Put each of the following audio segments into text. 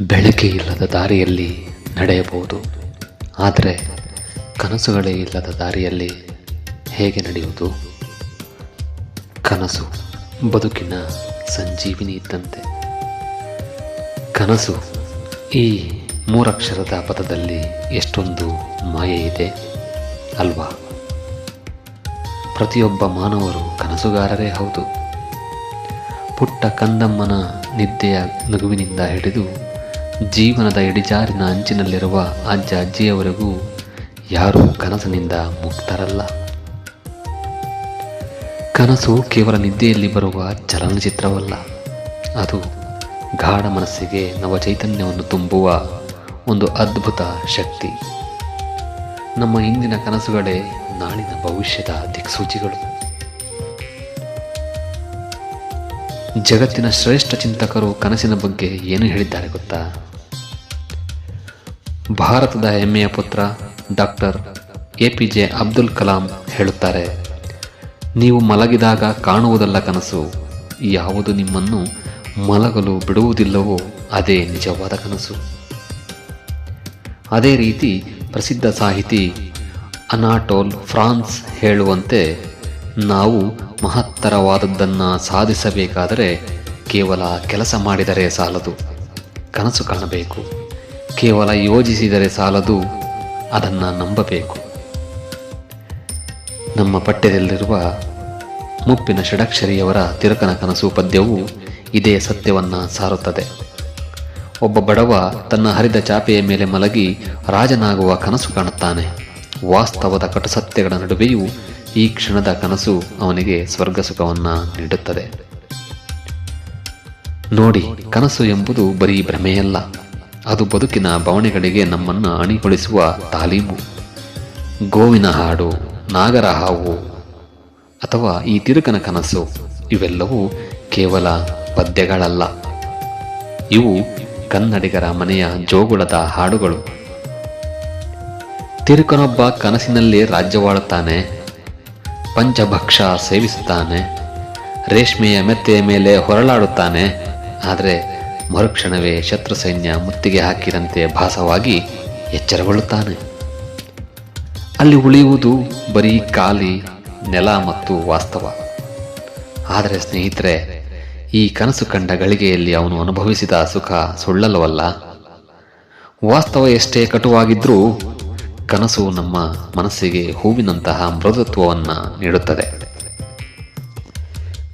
ಬೆಳಕೆ ಇಲ್ಲದ ದಾರಿಯಲ್ಲಿ ನಡೆಯಬಹುದು. ಆದರೆ ಕನಸುಗಳೇ ಇಲ್ಲದ ದಾರಿಯಲ್ಲಿ ಹೇಗೆ ನಡೆಯುವುದು? ಕನಸು ಬದುಕಿನ ಸಂಜೀವಿನಿ ಇದ್ದಂತೆ. ಕನಸು ಈ ಮೂರಕ್ಷರದ ಪದದಲ್ಲಿ ಎಷ್ಟೊಂದು ಮಾಯೆ ಇದೆ ಅಲ್ವಾ? ಪ್ರತಿಯೊಬ್ಬ ಮಾನವರು ಕನಸುಗಾರರೇ ಹೌದು. ಪುಟ್ಟ ಕಂದಮ್ಮನ ನಿದ್ದೆಯ ನಗುವಿನಿಂದ ಹಿಡಿದು ಜೀವನದ ಇಡಿಜಾರಿನ ಅಂಚಿನಲ್ಲಿರುವ ಅಜ್ಜ ಅಜ್ಜಿಯವರೆಗೂ ಯಾರೂ ಕನಸಿನಿಂದ ಮುಕ್ತರಲ್ಲ. ಕನಸು ಕೇವಲ ನಿದ್ದೆಯಲ್ಲಿ ಬರುವ ಚಲನಚಿತ್ರವಲ್ಲ. ಅದು ಗಾಢ ಮನಸ್ಸಿಗೆ ನವ ಚೈತನ್ಯವನ್ನು ತುಂಬುವ ಒಂದು ಅದ್ಭುತ ಶಕ್ತಿ. ನಮ್ಮ ಇಂದಿನ ಕನಸುಗಳೇ ನಾಳಿನ ಭವಿಷ್ಯದ ದಿಕ್ಸೂಚಿಗಳು. ಜಗತ್ತಿನ ಶ್ರೇಷ್ಠ ಚಿಂತಕರು ಕನಸಿನ ಬಗ್ಗೆ ಏನು ಹೇಳಿದ್ದಾರೆ ಗೊತ್ತಾ? ಭಾರತದ ಹೆಮ್ಮೆಯ ಪುತ್ರ doctor A P J Abdul Kalam ಹೇಳುತ್ತಾರೆ, ನೀವು ಮಲಗಿದಾಗ ಕಾಣುವುದಲ್ಲ ಕನಸು, ಯಾವುದು ನಿಮ್ಮನ್ನು ಮಲಗಲು ಬಿಡುವುದಿಲ್ಲವೋ ಅದೇ ನಿಜವಾದ ಕನಸು. ಅದೇ ರೀತಿ ಪ್ರಸಿದ್ಧ ಸಾಹಿತಿ ಅನಾಟೋಲ್ ಫ್ರಾನ್ಸ್ ಹೇಳುವಂತೆ, ನಾವು ಮಹತ್ತರವಾದದ್ದನ್ನು ಸಾಧಿಸಬೇಕಾದರೆ ಕೇವಲ ಕೆಲಸ ಮಾಡಿದರೆ ಸಾಲದು, ಕನಸು ಕಾಣಬೇಕು. ಕೇವಲ ಯೋಜಿಸಿದರೆ ಸಾಲದು, ಅದನ್ನು ನಂಬಬೇಕು. ನಮ್ಮ ಪಠ್ಯದಲ್ಲಿರುವ ಮುಪ್ಪಿನ ಷಡಕ್ಷರಿಯವರ ತಿರುಕನ ಕನಸು ಪದ್ಯವು ಇದೇ ಸತ್ಯವನ್ನು ಸಾರುತ್ತದೆ. ಒಬ್ಬ ಬಡವ ತನ್ನ ಹರಿದ ಚಾಪೆಯ ಮೇಲೆ ಮಲಗಿ ರಾಜನಾಗುವ ಕನಸು ಕಾಣುತ್ತಾನೆ. ವಾಸ್ತವದ ಕಟಸತ್ಯಗಳ ನಡುವೆಯೂ ಈ ಕ್ಷಣದ ಕನಸು ಅವನಿಗೆ ಸ್ವರ್ಗ ಸುಖವನ್ನು ನೀಡುತ್ತದೆ. ನೋಡಿ, ಕನಸು ಎಂಬುದು ಬರೀ ಭ್ರಮೆಯಲ್ಲ. ಅದು ಬದುಕಿನ ಬವಣೆಗಳಿಗೆ ನಮ್ಮನ್ನು ಅಣಿಗೊಳಿಸುವ ತಾಲೀಮು. ಗೋವಿನ ಹಾಡು, ನಾಗರ ಹಾವು ಅಥವಾ ಈ ತಿರುಕನ ಕನಸು, ಇವೆಲ್ಲವೂ ಕೇವಲ ಪದ್ಯಗಳಲ್ಲ. ಇವು ಕನ್ನಡಿಗರ ಮನೆಯ ಜೋಗುಳದ ಹಾಡುಗಳು. ತಿರುಕನೊಬ್ಬ ಕನಸಿನಲ್ಲಿ ರಾಜ್ಯವಾಳುತ್ತಾನೆ, ಪಂಚಭಕ್ಷ ಸೇವಿಸುತ್ತಾನೆ, ರೇಷ್ಮೆಯ ಮೆತ್ತೆಯ ಮೇಲೆ ಹೊರಳಾಡುತ್ತಾನೆ ಆದರೆ ಮರುಕ್ಷಣವೇ ಶತ್ರು ಸೈನ್ಯ ಮುತ್ತಿಗೆ ಹಾಕಿದಂತೆ ಭಾಸವಾಗಿ ಎಚ್ಚರಗೊಳ್ಳುತ್ತಾನೆ. ಅಲ್ಲಿ ಉಳಿಯುವುದು ಬರೀ ಖಾಲಿ ನೆಲ ಮತ್ತು ವಾಸ್ತವ. ಆದರೆ ಸ್ನೇಹಿತರೆ, ಈ ಕನಸು ಕಂಡ ಗಳಿಗೆಯಲ್ಲಿ ಅವನು ಅನುಭವಿಸಿದ ಸುಖ ಸುಳ್ಳಲವಲ್ಲ ವಾಸ್ತವ ಎಷ್ಟೇ ಕಟುವಾಗಿದ್ರೂ ಕನಸು ನಮ್ಮ ಮನಸ್ಸಿಗೆ ಹೂವಿನಂತಹ ಮೃದುತ್ವವನ್ನು ನೀಡುತ್ತದೆ.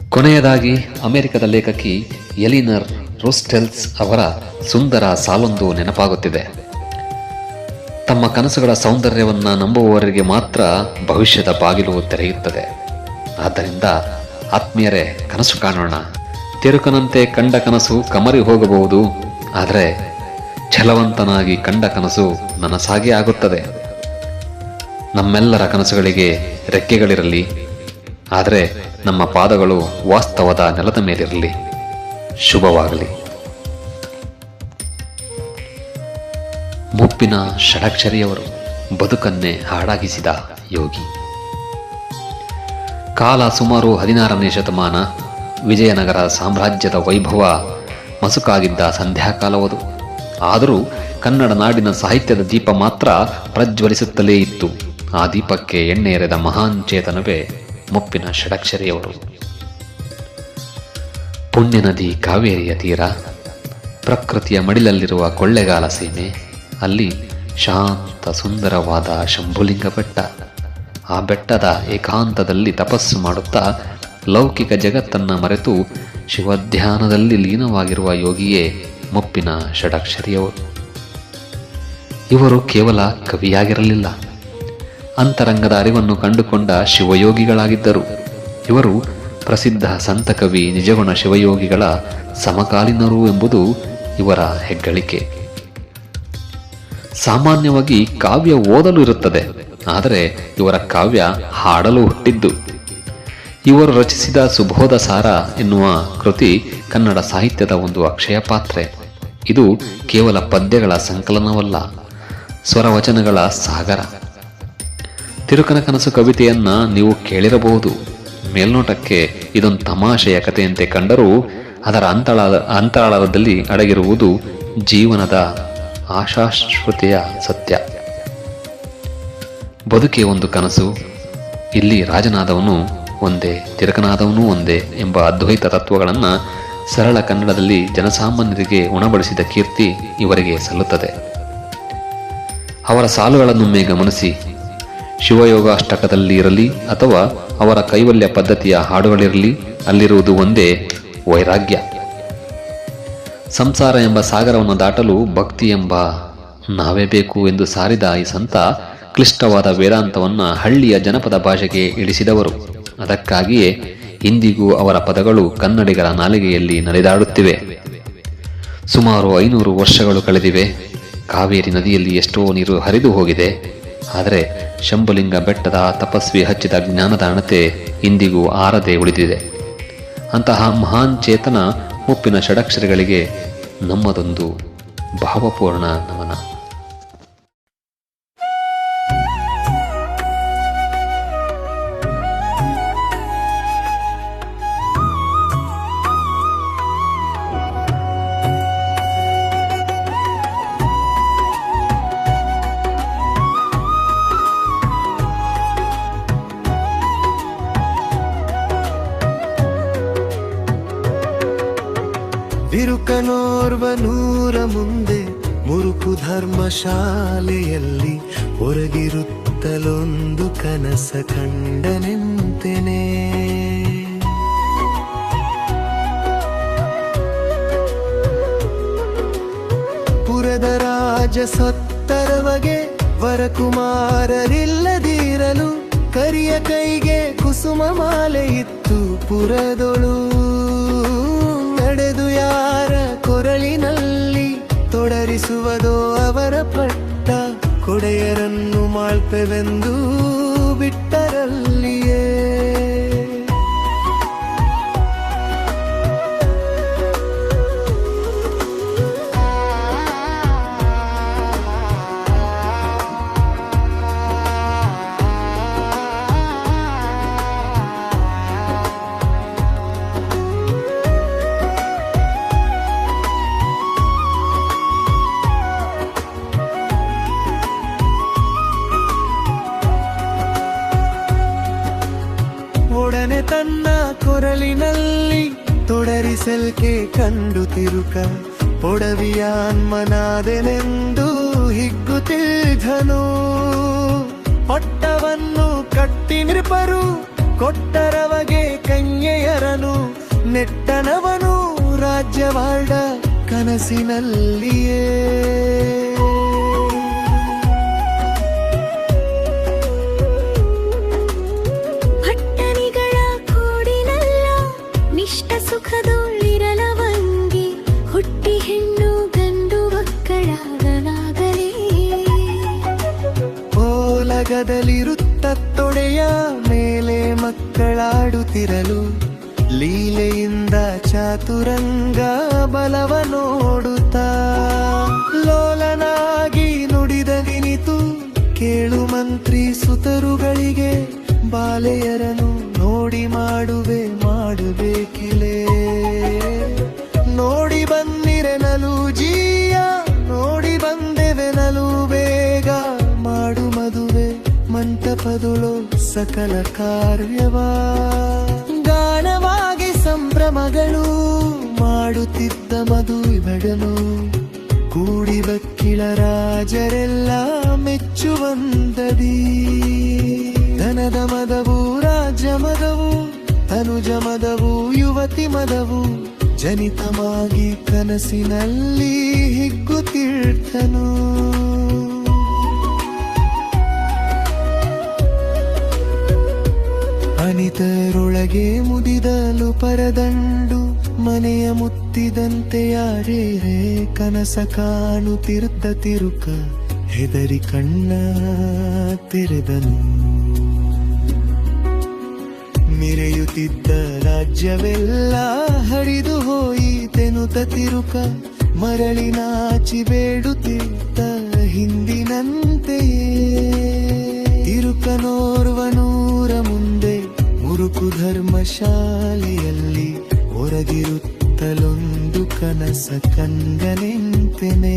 ಕೊನೆಯದಾಗಿ ಅಮೆರಿಕದ ಲೇಖಕಿ ಎಲಿನರ್ ರೋಸ್ಟೆಲ್ಸ್ ಅವರ ಸುಂದರ ಸಾಲೊಂದು ನೆನಪಾಗುತ್ತಿದೆ. ತಮ್ಮ ಕನಸುಗಳ ಸೌಂದರ್ಯವನ್ನು ನಂಬುವವರಿಗೆ ಮಾತ್ರ ಭವಿಷ್ಯದ ಬಾಗಿಲು ತೆರೆಯುತ್ತದೆ. ಆದ್ದರಿಂದ ಆತ್ಮೀಯರೇ, ಕನಸು ಕಾಣೋಣ. ತಿರುಕನಂತೆ ಕಂಡ ಕನಸು ಕಮರಿ ಹೋಗಬಹುದು. ಆದರೆ ಛಲವಂತನಾಗಿ ಕಂಡ ಕನಸು ನನಸಾಗಿ ಆಗುತ್ತದೆ. ನಮ್ಮೆಲ್ಲರ ಕನಸುಗಳಿಗೆ ರೆಕ್ಕೆಗಳಿರಲಿ. ಆದರೆ ನಮ್ಮ ಪಾದಗಳು ವಾಸ್ತವದ ನೆಲದ ಮೇಲಿರಲಿ. ಶುಭವಾಗಲಿ. ಮುಪ್ಪಿನ ಷಡಕ್ಷರಿಯವರು ಬದುಕನ್ನೇ ಹಾಡಾಗಿಸಿದ ಯೋಗಿ. ಕಾಲ ಸುಮಾರು ಹದಿನಾರನೇ ಶತಮಾನ ವಿಜಯನಗರ ಸಾಮ್ರಾಜ್ಯದ ವೈಭವ ಮಸುಕಾಗಿದ್ದ ಸಂಧ್ಯಾಕಾಲವದು. ಆದರೂ ಕನ್ನಡ ನಾಡಿನ ಸಾಹಿತ್ಯದ ದೀಪ ಮಾತ್ರ ಪ್ರಜ್ವಲಿಸುತ್ತಲೇ ಇತ್ತು. ಆ ದೀಪಕ್ಕೆ ಎಣ್ಣೆ ಎರೆದ ಮಹಾನ್ ಚೇತನವೇ ಮುಪ್ಪಿನ ಷಡಕ್ಷರಿಯವರು. ಪುಣ್ಯ ನದಿ ಕಾವೇರಿಯ ತೀರ. ಪ್ರಕೃತಿಯ ಮಡಿಲಲ್ಲಿರುವ ಕೊಳ್ಳೆಗಾಲ ಸೀಮೆ. ಅಲ್ಲಿ ಶಾಂತ ಸುಂದರವಾದ ಶಂಭುಲಿಂಗ ಬೆಟ್ಟ ಆ ಬೆಟ್ಟದ ಏಕಾಂತದಲ್ಲಿ ತಪಸ್ಸು ಮಾಡುತ್ತಾ ಲೌಕಿಕ ಜಗತ್ತನ್ನು ಮರೆತು ಶಿವಧ್ಯಾನದಲ್ಲಿ ಲೀನವಾಗಿರುವ ಯೋಗಿಯೇ ಮುಪ್ಪಿನ ಷಡಕ್ಷರಿಯವರು. ಇವರು ಕೇವಲ ಕವಿಯಾಗಿರಲಿಲ್ಲ. ಅಂತರಂಗದ ಅರಿವನ್ನು ಕಂಡುಕೊಂಡ ಶಿವಯೋಗಿಗಳಾಗಿದ್ದರು. ಇವರು ಪ್ರಸಿದ್ಧ ಸಂತಕವಿ ನಿಜಗುಣ ಶಿವಯೋಗಿಗಳ ಸಮಕಾಲೀನರು ಎಂಬುದು ಇವರ ಹೆಗ್ಗಳಿಕೆ. ಸಾಮಾನ್ಯವಾಗಿ ಕಾವ್ಯ ಓದಲು ಇರುತ್ತದೆ, ಆದರೆ ಇವರ ಕಾವ್ಯ ಹಾಡಲು ಹುಟ್ಟಿದ್ದು. ಇವರು ರಚಿಸಿದ ಸುಬೋಧ ಸಾರ ಎನ್ನುವ ಕೃತಿ ಕನ್ನಡ ಸಾಹಿತ್ಯದ ಒಂದು ಅಕ್ಷಯ ಪಾತ್ರೆ. ಇದು ಕೇವಲ ಪದ್ಯಗಳ ಸಂಕಲನವಲ್ಲ, ಸ್ವರವಚನಗಳ ಸಾಗರ. ತಿರುಕನ ಕನಸು ಕವಿತೆಯನ್ನ ನೀವು ಕೇಳಿರಬಹುದು. ಮೇಲ್ನೋಟಕ್ಕೆ ಇದೊಂದು ತಮಾಷೆಯ ಕಥೆಯಂತೆ ಕಂಡರೂ ಅದರ ಅಂತರಾಳ ಅಂತರಾಳದಲ್ಲಿ ಅಡಗಿರುವುದು ಜೀವನದ ಆಶಾಶ್ವತೆಯ ಸತ್ಯ. ಬದುಕೆ ಒಂದು ಕನಸು, ಇಲ್ಲಿ ರಾಜನಾದವನು ಒಂದೇ, ತಿರಕನಾದವನೂ ಒಂದೇ ಎಂಬ ಅದ್ವೈತ ತತ್ವಗಳನ್ನು ಸರಳ ಕನ್ನಡದಲ್ಲಿ ಜನಸಾಮಾನ್ಯರಿಗೆ ಉಣಬಡಿಸಿದ ಕೀರ್ತಿ ಇವರಿಗೆ ಸಲ್ಲುತ್ತದೆ. ಅವರ ಸಾಲುಗಳನ್ನೊಮ್ಮೆ ಗಮನಿಸಿ ಶಿವಯೋಗಾಷ್ಟಕದಲ್ಲಿ ಇರಲಿ ಅಥವಾ ಅವರ ಕೈವಲ್ಯ ಪದ್ಧತಿಯ ಹಾಡುಗಳಿರಲಿ, ಅಲ್ಲಿರುವುದು ಒಂದೇ ವೈರಾಗ್ಯ. ಸಂಸಾರ ಎಂಬ ಸಾಗರವನ್ನು ದಾಟಲು ಭಕ್ತಿ ಎಂಬ ನಾವೇ ಬೇಕು ಎಂದು ಸಾರಿದ ಈ ಸಂತ ಕ್ಲಿಷ್ಟವಾದ ವೇದಾಂತವನ್ನು ಹಳ್ಳಿಯ ಜನಪದ ಭಾಷೆಗೆ ಇಳಿಸಿದವರು. ಅದಕ್ಕಾಗಿಯೇ ಇಂದಿಗೂ ಅವರ ಪದಗಳು ಕನ್ನಡಿಗರ ನಾಲಿಗೆಯಲ್ಲಿ ನಡೆದಾಡುತ್ತಿವೆ ಸುಮಾರು ಐನೂರು ವರ್ಷಗಳು ಕಳೆದಿವೆ. ಕಾವೇರಿ ನದಿಯಲ್ಲಿ ಎಷ್ಟೋ ನೀರು ಹರಿದು ಹೋಗಿದೆ. ಆದರೆ ಶಂಭುಲಿಂಗ ಬೆಟ್ಟದ ತಪಸ್ವಿ ಹಚ್ಚಿದ ಜ್ಞಾನದ ಅಣತೆ ಇಂದಿಗೂ ಆರದೆ ಉಳಿದಿದೆ. ಅಂತಹ ಮಹಾನ್ ಚೇತನ ಉಪ್ಪಿನ ಷಡಕ್ಷರಗಳಿಗೆ ನಮ್ಮದೊಂದು ಭಾವಪೂರ್ಣ ನಮನ. ಬಿರುಕನೋರ್ವ ನೂರ ಮುಂದೆ ಮುರುಕು ಧರ್ಮಶಾಲೆಯಲ್ಲಿ ಹೊರಗಿರುತ್ತಲೊಂದು ಕನಸ ಕಂಡನೆಂತೆನೆ. ಪುರದ ರಾಜ ಸತ್ತರವಗೆ ವರಕುಮಾರರಿಲ್ಲದಿರಲು ಕರಿಯ ಕೈಗೆ ಕುಸುಮ ಮಾಲೆ ಇತ್ತು ಪುರದೊಳು. ನಡೆದು ಯಾರ ಕೊರಳಿನಲ್ಲಿ ತೊಡರಿಸುವುದೋ ಅವರ ಪಟ್ಟ ಕೊಡೆಯರನ್ನು ಮಾಳ್ಪೆವೆಂದು ತೊಡರಿಸಲ್ಕೆ ಕಂಡು ತಿರುಕ ಪೊಡವಿಯಾನ್ಮನಾದೆನೆಂದು ಹಿಗ್ಗುತ್ತಿದ್ದನು ಪಟ್ಟವನ್ನು ಕಟ್ಟಿ ನಿರ್ಪರು ಕೊಟ್ಟರವಗೆ ಕನ್ಯೆಯರನು. ನೆಟ್ಟನವನು ರಾಜ್ಯವಾಡ ಕನಸಿನಲ್ಲಿಯೇ. ತೊಡೆಯ ಮೇಲೆ ಮಕ್ಕಳಾಡುತ್ತಿರಲು, ಲೀಲೆಯಿಂದ ಚಾತುರಂಗ ಬಲವ ನೋಡುತ್ತಾ, ಲೋಲನಾಗಿ ನುಡಿದ ನಿನಿತು ಕೇಳು ಮಂತ್ರಿ ಸುತರುಗಳಿಗೆ ಬಾಲೆಯರನು ನೋಡಿ ಮಾಡುವೆ ಮಾಡಬೇಕಿಲೇ ಸಕಲ ಕಾರ್ಯವಾ. ಗಾನವಾಗಿ ಸಂಭ್ರಮಗಳು ಮಾಡುತ್ತಿದ್ದ ಮದುವೆಬಡನು ಕೂಡಿ ಬಕ್ಕಿಳ ರಾಜರೆಲ್ಲ ಮೆಚ್ಚುವಂದದಿ ಧನದ ಮದವು, ರಾಜ್ಯ ಮದವು, ತನುಜ ಮದವು, ಯುವತಿ ಮದವು, ಜನಿತಮಾಗಿ ಕನಸಿನಲ್ಲಿ ಹಿಗ್ಗುತ್ತಿರ್ತನು ಅನಿತರೊಳಗೆ ಮುದಿದಲು ಪರದಂಡು ಮನೆಯ ಮುತ್ತಿದಂತೆ ಯಾರೇರೇ ಕನಸ ಕಾಣುತ್ತಿರುತ್ತ ತಿರುಕ ಹೆದರಿ ಕಣ್ಣ ತೆರೆದನು. ಮಿರೆಯುತ್ತಿದ್ದ ರಾಜ್ಯವೆಲ್ಲ ಹರಿದು ಹೋಯಿತೆನುತ ತಿರುಕ ಮರಳಿ ನಾಚಿ ಬೇಡುತ್ತಿದ್ದ ಹಿಂದಿನಂತೆಯೇ. ತಿರುಕನೋರ್ವನೂರ ಮುಂದೆ ಮುರುಕು ಧರ್ಮಶಾಲೆಯಲ್ಲಿ ಹೊರಗಿರುತ್ತಲೊಂದು ಕನಸ ಕಂಗನೆಂದು ನಿಂತೆನೆ